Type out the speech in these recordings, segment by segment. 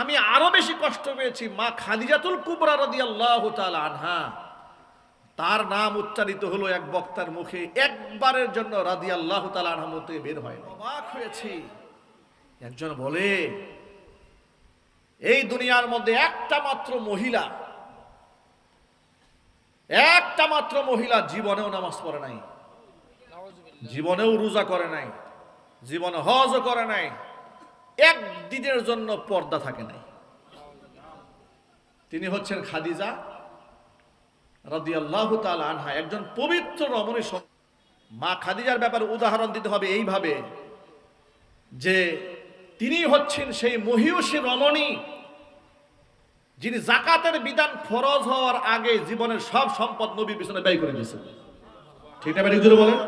আমি আরও বেশি কষ্ট পেয়েছি মা খাদিজাতুল কুবরা রাদিয়াল্লাহু তাআলা আনহা। তার নাম উচ্চারিত হলো এক বক্তার মুখে, একবারের জন্য রাদিয়াল্লাহু তাআলা আনহা মতে বের হয় অবাক হয়েছি। একজন বলে, এই দুনিয়ার মধ্যে একটা মাত্র মহিলা, একটা মাত্র মহিলা জীবনেও নামাজ পড়ে নাই, জীবনেও রোজা করে নাই, জীবনে হজও করে নাই একদিনের জন্য পর্দা থাকে নাই। তিনি হচ্ছেন খাদিজা রাদিয়াল্লাহু তাআলা আনহা, একজন পবিত্র রমণী মা খাদিজার ব্যাপারে উদাহরণ দিতে হবে এইভাবে যে তিনি হচ্ছেন সেই মহিষী রমণী যিনি জাকাতের বিধান ফরজ হওয়ার আগে জীবনের সব সম্পদ নবীর পিছনে ব্যয় করে দিয়েছেন। ঠিক না বলেন?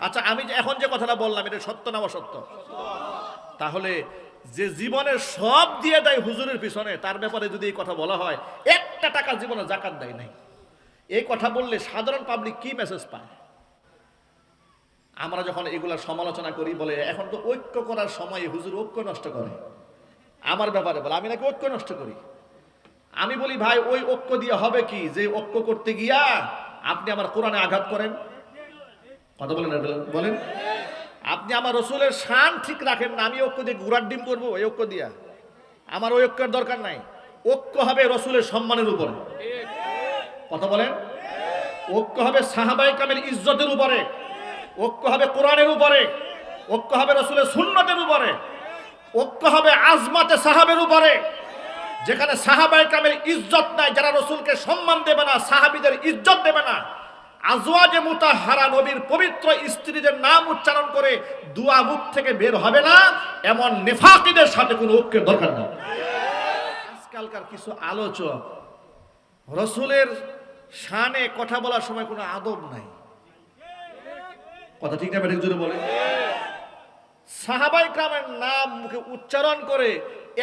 আচ্ছা আমি এখন যে কথাটা বললাম, এটা সত্য না অসত্য? তাহলে যে জীবনের সব দিয়ে দেয় হুজুরের পিছনে, তার ব্যাপারে যদি এই কথা বলা হয়, একটা টাকা জীবনে জাকাত দেয় নাই। এই কথা বললে সাধারণ পাবলিক কি মেসেজ পায়? আমরা যখন এগুলার সমালোচনা করি, বলে এখন তো ঐক্য করার সময় হুজুর ঐক্য নষ্ট করে। আমার ব্যাপারে বলে, আমি নাকি ঐক্য নষ্ট করি? আমি বলি, ভাই, ওই ঐক্য দিয়ে হবে কি? যে ঐক্য করতে গিয়া আপনি আমার কোরআনে আঘাত করেন? কথা বলেন বলেন। আপনি আমার রসুলের শান ঠিক রাখেন না, আমি ঐক্য দিয়ে গুড়ার ডিম করব ওই ঐক্য দিয়া। আমার ওই ঐক্যের দরকার নাই। ঐক্য হবে রসুলের সম্মানের উপরে। কথা বলেন? ঐক্য হবে সাহাবাই কামের ইজ্জতের উপরে। ঐক্য হবে কোরআনের উপরে। ঐক্য হবে রসুলের সুন্নতের উপরে। ঐক্য হবে আজমাতে সাহাবের উপরে। যেখানে সাহাবাই কামের ইজ্জত নাই, যারা রসুলকে সম্মান দেবে না, সাহাবিদের ইজ্জত দেবে না আজওয়াজে মুতাহারা নবীর পবিত্র স্ত্রীদের নাম উচ্চারণ করে দুয়া মুখ থেকে বের হবে না, এমন নেফাকিদের সাথে কোনো ঐক্যের দরকার নেই। আজকালকার কিছু আলোচক, রসুলের শানে কথা বলার সময় কোনো আদব নাই। কথা ঠিক না ব্যাটিক জোরে বলে। সাহাবাই ক্রামের নাম মুখে উচ্চারণ করে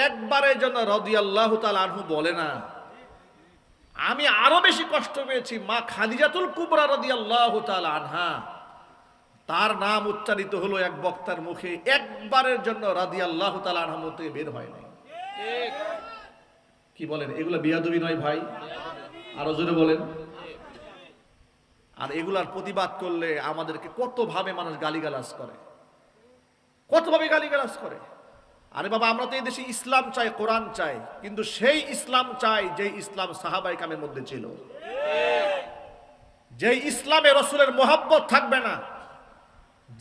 একবারের জন্য রদিয়াল্লাহ তাল আনহু বলে না। আমি আরও বেশি কষ্ট পেয়েছি মা খাদিজাতুল কুবরা রাদিয়াল্লাহু তাআলা আনহা। তার নাম উচ্চারিত হলো এক বক্তার মুখে, একবারের জন্য রাদিয়াল্লাহু তাআলা আনহা মতে বের হয় নাই। কি বলেন? এগুলো বিয়াদবি নয় ভাই। আরও জোরে বলেন। আর এগুলার প্রতিবাদ করলে আমাদেরকে কত ভাবে মানুষ গালিগালাজ করে? কত ভাবে গালিগালাজ করে? আরে বাবা, আমরা তো এই দেশে ইসলাম চাই, কোরআন চাই, কিন্তু সেই ইসলাম চাই যে ইসলাম সাহাবাই কামের মধ্যে ছিল। যে ইসলামে রসুলের মোহাব্বত থাকবে না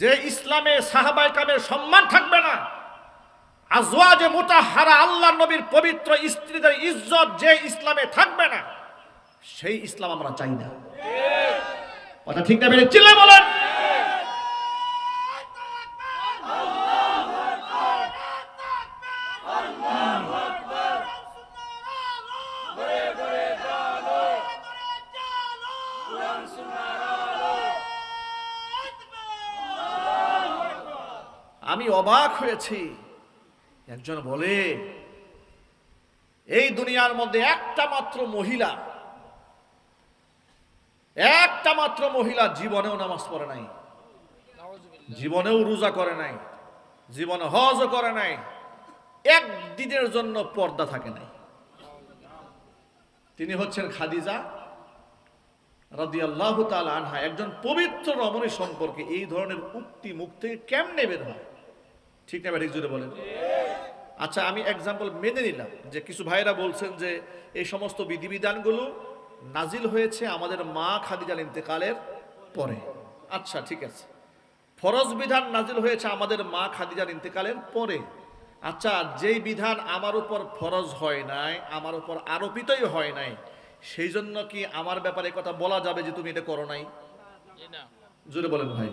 যে ইসলামে সাহাবাই কামের সম্মান থাকবে না, আজওয়াজে মুতাহারা আল্লাহ নবীর পবিত্র স্ত্রীদের ইজ্জত যে ইসলামে থাকবে না, সেই ইসলাম আমরা চাই না। কথা ঠিক না বেড়ে? চিল্লা বলেন। হয়েছি একজন বলে, এই দুনিয়ার মধ্যে একটা মাত্র মহিলা, একটা মাত্র মহিলা জীবনেও নামাজ পড়ে নাই, জীবনেও রোজা করে নাই, জীবনে হজও করে নাই, একদিনের জন্য পর্দা থাকে নাই। তিনি হচ্ছেন খাদিজা রাদিয়াল্লাহু তাআলা আনহা। একজন পবিত্র রমণী সম্পর্কে এই ধরনের উক্তি মুখ থেকে কেমনে বের হয়? ঠিক না ঠিক জুড়ে বলেন। আচ্ছা আমি এক্সাম্পল মেনে নিলাম যে কিছু ভাইরা বলছেন যে এই সমস্ত বিধিবিধানগুলো নাজিল হয়েছে আমাদের মা খাদিজাল ইন্তেকালের পরে। আচ্ছা ঠিক আছে। ফরজ বিধান নাজিল হয়েছে আমাদের মা খাদিজার ইন্তেকালের পরে। আচ্ছা যেই বিধান আমার উপর ফরজ হয় নাই আমার উপর আরোপিতই হয় নাই সেই জন্য কি আমার ব্যাপারে কথা বলা যাবে যে তুমি এটা করো নাই? জোরে বলেন ভাই।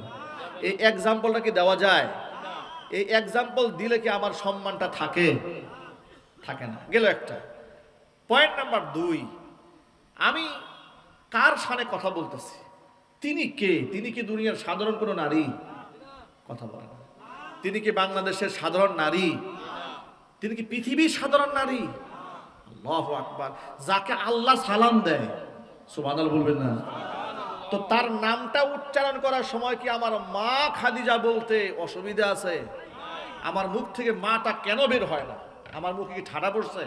এই এক্সাম্পলটা কি দেওয়া যায়? এই এক্সাম্পল দিলে কি আমার সম্মানটা থাকে? থাকে না। গেল একটা। পয়েন্ট নাম্বার দুই। আমি কার সানে কথা বলতেছি? তিনি কে? তিনি কি দুনিয়ার সাধারণ কোনো নারী? কথা বলেন। তিনি কি বাংলাদেশের সাধারণ নারী? তিনি কি পৃথিবীর সাধারণ নারী? আল্লাহ আকবার। যাকে আল্লাহ সালাম দেয়। সুবহানাল্লাহ বলবেন না। তো তার নামটা উচ্চারণ করার সময় কি আমার মা খাদিজা বলতে অসুবিধা আছে? আমার মুখ থেকে মাটা কেন বের হয় না? আমার মুখে কি ঠাডা পড়ছে?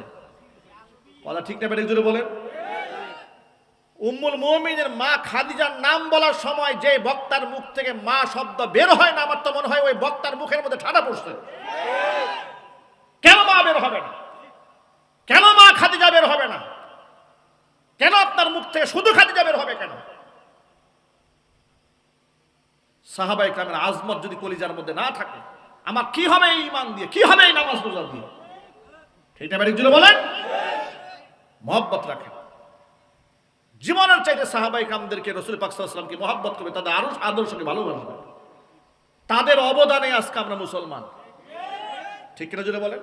কথা ঠিক না বেড়ে জুড়ে বলেন। উম্মুল মুমিনের মা খাদিজার নাম বলার সময় যে বক্তার মুখ থেকে মা শব্দ বের হয় না, আমার তো মনে হয় ওই বক্তার মুখের মধ্যে ঠাডা পড়ছে। কেন মা বের হবে না? কেন মা খাদিজা বের হবে না? কেন আপনার মুখ থেকে শুধু খাদিজা বের হবে কেন সাহাবা ইকরামের আজমত যদি কলিজার মধ্যে না থাকে, আমার কি হবে ইমান দিয়ে? কি হবে এই নামাজ রোজা দিয়ে? সেইটা বাড়ি জুড়ে বলেন? মহব্বত রাখেন। জীবনের চাইতে সাহাবাই কামদেরকে রসুল পাকসাল্লামকে মহব্বত করবে, তাদের আরও আদর্শকে ভালোবাসবে। তাদের অবদানে আজকে আমরা মুসলমান। ঠিক কিনা জুড়ে বলেন?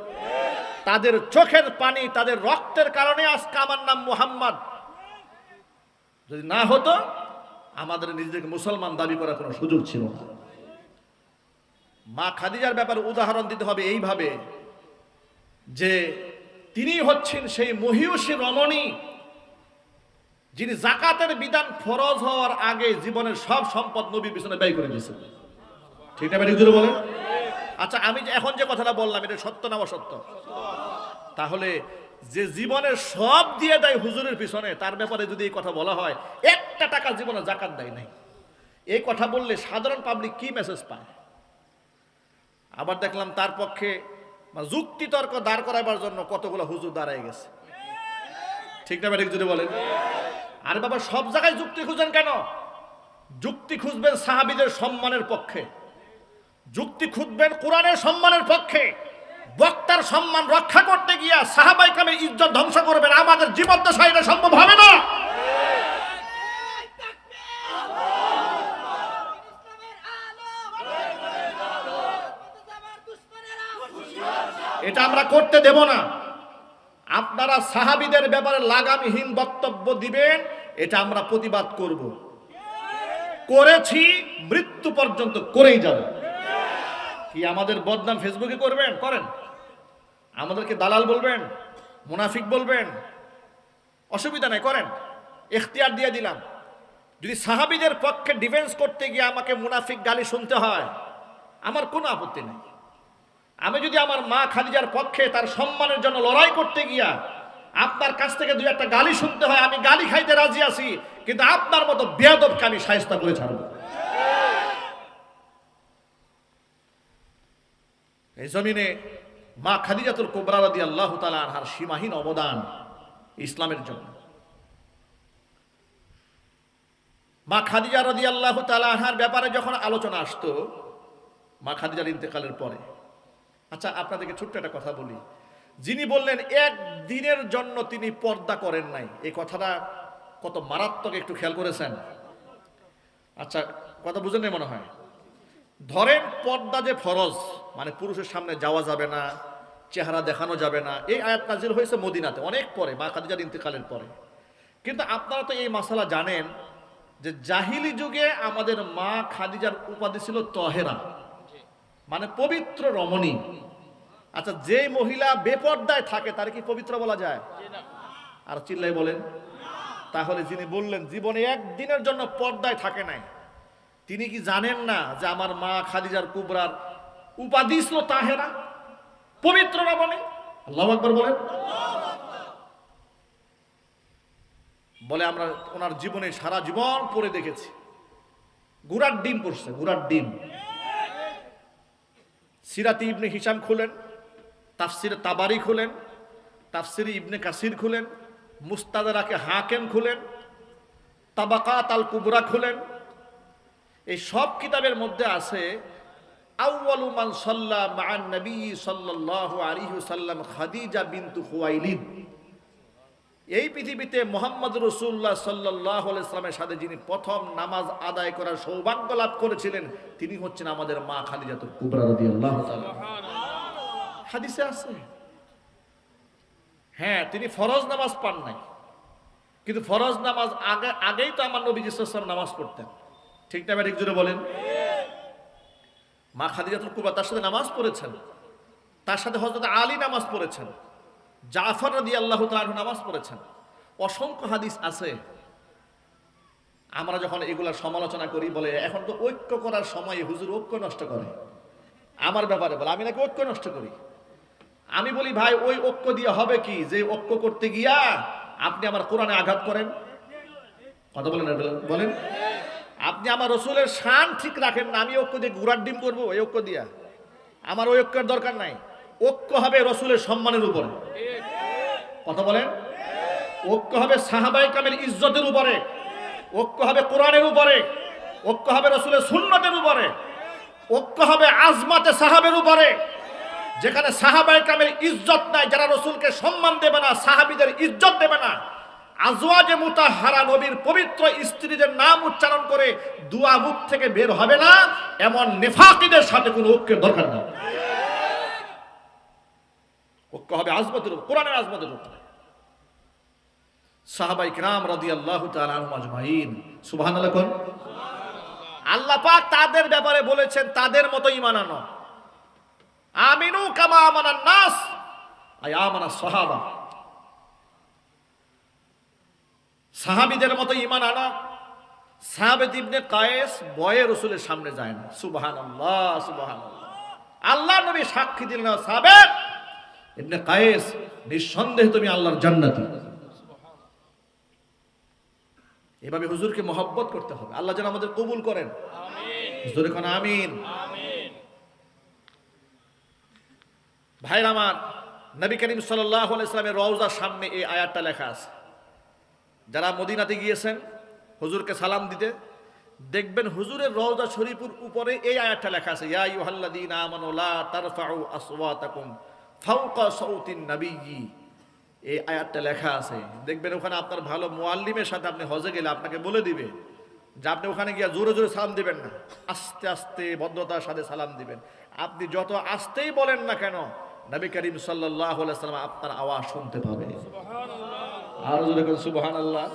তাদের চোখের পানি, তাদের রক্তের কারণে আজকে আমার নাম মুহাম্মদ। যদি না হতো আমাদের নিজেদেরকে মুসলমান দাবি করার কোনো সুযোগ ছিল না। মা খাদিজার ব্যাপারে উদাহরণ দিতে হবে এইভাবে যে তিনি হচ্ছেন সেই মহিষী রমণী, যিনি জাকাতের বিধান ফরজ হওয়ার আগে জীবনের সব সম্পদ নবীর পিছনে ব্যয় করে দিয়েছেন। ঠিক না ব্যাটিক আচ্ছা আমি এখন যে কথাটা বললাম, এটা সত্য না অসত্য? তাহলে যে জীবনের সব দিয়ে দেয় হুজুরের পিছনে, তার ব্যাপারে যদি এই কথা বলা হয়, একটা টাকা জীবনে জাকাত দেয় নাই। এই কথা বললে সাধারণ পাবলিক কি মেসেজ পায়? আবার দেখলাম তার পক্ষে মানে যুক্তিতর্ক দাঁড় করাবার জন্য কতগুলো হুজুর দাঁড়ায় গেছে। ঠিক না ব্যাটিক যদি বলেন? আরে বাবা, সব জায়গায় যুক্তি খুঁজেন কেন? যুক্তি খুঁজবেন সাহাবিদের সম্মানের পক্ষে। যুক্তি খুঁজবেন কোরআনের সম্মানের পক্ষে। বক্তার সম্মান রক্ষা করতে গিয়া সাহাবাই কামের ইজ্জত ধ্বংস করবেন, আমাদের জীবন দশা এটা সম্ভব হবে না। এটা আমরা করতে দেব না। আপনারা সাহাবিদের ব্যাপারে লাগামহীন বক্তব্য দিবেন, এটা আমরা প্রতিবাদ করব। করেছি, মৃত্যু পর্যন্ত করেই যাব। কি আমাদের বদনাম ফেসবুকে করবেন? করেন। আমাদেরকে দালাল বলবেন, মুনাফিক বলবেন। অসুবিধা নাই, করেন। এখতিয়ার দিয়ে দিলাম। যদি সাহাবিদের পক্ষে ডিফেন্স করতে গিয়ে আমাকে মুনাফিক গালি শুনতে হয়, আমার কোনো আপত্তি নেই। আমি যদি আমার মা খাদিজার পক্ষে তার সম্মানের জন্য লড়াই করতে গিয়া আপনার কাছ থেকে দুই একটা গালি শুনতে হয়, আমি গালি খাইতে রাজি আছি, কিন্তু আপনার মতো বেয়াদবকে আমি সাহেস্তা করে ছাড়ব। এই জমিনে মা খাদিজাতুল কোবরা রাদি আল্লাহ তালা আনহার সীমাহীন অবদান ইসলামের জন্য। মা খাদিজা রাদি আল্লাহ তালা আনহার ব্যাপারে যখন আলোচনা আসতো, মা খাদিজার ইন্তেকালের পরে। আচ্ছা আপনাদেরকে ছোট্ট একটা কথা বলি। যিনি বললেন, এক দিনের জন্য তিনি পর্দা করেন নাই। এই কথাটা কত মারাত্মক একটু খেয়াল করেছেন? আচ্ছা কথা বুঝেন মনে হয়? ধরেন পর্দা যে ফরজ মানে পুরুষের সামনে যাওয়া যাবে না, চেহারা দেখানো যাবে না। এই আয়াত নাজিল হয়েছে মদিনাতে, অনেক পরে, মা খাদিজার ইন্তেকালের পরে। কিন্তু আপনারা তো এই মশালা জানেন যে জাহিলি যুগে আমাদের মা খাদিজার উপাধি ছিল তহেরা মানে পবিত্র রমণী। আচ্ছা যে মহিলা বেপর্দায় থাকে, তার কি পবিত্র বলা যায়? আর চিল্লাই বলেন। তাহলে যিনি বললেন, জীবনে একদিনের জন্য পর্দায় থাকে নাই, তিনি কি জানেন না যে আমার মা খাদিজার কুবরার উপাধি ছিল তাহেরা। পবিত্র রমণী আল্লাহ আকবর বলেন। বলে আমরা ওনার জীবনে সারা জীবন পড়ে দেখেছি। গুড়ার ডিম পড়ছে গুড়ার ডিম। সিরাতি ইবনে হিসাম খুলেন, তাফসির তাবারি খুলেন, তাফসির ইবনে কাসির খুলেন, মুস্তাদারাকে হাকেম খুলেন, তাবাকাত আল কুবরা খুলেন। এই সব কিতাবের মধ্যে আছে আউয়ালু মান সাল্লা মা'আন নবী সাল্লাল্লাহু আলাইহি ওয়াসাল্লাম খাদিজা বিনতু খুয়াইলিদ। এই পৃথিবীতে মোহাম্মদ রসুল্লাহ সাল্লাহ ইসলামের সাথে যিনি প্রথম নামাজ আদায় করার সৌভাগ্য লাভ করেছিলেন তিনি হচ্ছেন আমাদের মা খালিজাতুল কুবরা রাদিয়াল্লাহু তাআলা। হাদিসে আছে? হ্যাঁ তিনি ফরজ নামাজ পান নাই। কিন্তু ফরজ নামাজ আগে আগেই তো আমার নবী ইসলাম নামাজ পড়তেন। ঠিক না ঠিক জুড়ে বলেন? মা খাদিজাতুল কুবা তার সাথে নামাজ পড়েছেন। তার সাথে হজরত আলী নামাজ পড়েছেন। জাফর রাদি আল্লাহ তালু নামাজ পড়েছেন। অসংখ্য হাদিস আছে। আমরা যখন এগুলার সমালোচনা করি, বলে এখন তো ঐক্য করার সময় হুজুর ঐক্য নষ্ট করে। আমার ব্যাপারে বলে, আমি নাকি ঐক্য নষ্ট করি? আমি বলি, ভাই, ওই ঐক্য দিয়ে হবে কি? যে ঐক্য করতে গিয়া আপনি আমার কোরআনে আঘাত করেন? কথা বলেন বলেন। আপনি আমার রসুলের শান ঠিক রাখেন না, আমি ঐক্য দিয়ে ঘোড়ার ডিম করব, এই ঐক্য দিয়া। আমার ওই ঐক্যের দরকার নাই। ঐক্য হবে রসুলের সম্মানের উপরে। কথা বলেন? ঐক্য হবে সাহাবাই কামের ইজ্জতের উপরে। ঐক্য হবে কোরআনের উপরে। ঐক্য হবে রসুলের সুন্নতের উপরে। ঐক্য হবে আজমাতে সাহাবের উপরে। যেখানে সাহাবাই কামের ইজ্জত নাই, যারা রসুলকে সম্মান দেবে না, সাহাবিদের ইজ্জত দেবে না আজওয়াজে মুতাহারা নবীর পবিত্র স্ত্রীদের নাম উচ্চারণ করে দুয়া মুখ থেকে বের হবে না, এমন নেফাকিদের সাথে কোনো ঐক্যের দরকার নেই। ঐক্য হবে আজমতের কোরআনের আজমতের উপরে। সাহাবাই কিরাম তাআলা আনহুম আজমাইন। সুবহানাল্লাহ কোন? আল্লাহ পাক তাদের ব্যাপারে বলেছেন, তাদের মতো ঈমান আনো। আমিনু কামা আমানান নাস। আই আমানা সাহাবা। সাহাবীদের মতো ঈমান আনা। সাহাবেদ ইবনে কায়েস বয়ে রসুলের সামনে যায় না। সুবহানাল্লাহ সুবহানাল্লাহ। আল্লাহ নবী সাক্ষী দিলেন সাহাবেদ ইবনে কায়েস নিঃসন্দেহে তুমি আল্লাহর জান্নাতি। এভাবে হুজুরকে মহব্বত করতে হবে। আল্লাহ যেন আমাদের কবুল করেন। হুজুর এখন আমিন। ভাইর আমার নবী করিম সাল্লাহ ইসলামের রওজার সামনে এই আয়াতটা লেখা আছে। যারা মদিনাতে গিয়েছেন, হুজুরকে সালাম দিতে, দেখবেন হুজুরের রওজা শরীফুর উপরে এই আয়াতটা লেখা আছে, ইয়া ইউহাল্লাযীনা আমানু লা তারফাউ আসওয়াতাকুম ফাওকা সাউতিন নাবিয়্যি। এই আয়াতটা লেখা আছে। দেখবেন ওখানে আপনার ভালো মুআল্লিমের সাথে আপনি হজে গেলে আপনাকে বলে দিবে যে আপনি ওখানে গিয়ে জোরে জোরে সালাম দিবেন না, আস্তে আস্তে ভদ্রতার সাথে সালাম দিবেন। আপনি যত আস্তেই বলেন না কেন, নবী করিম আলাইহি সাল্লাম আপনার আওয়াজ শুনতে পাবে। আরও জোরে সুবহান আল্লাহ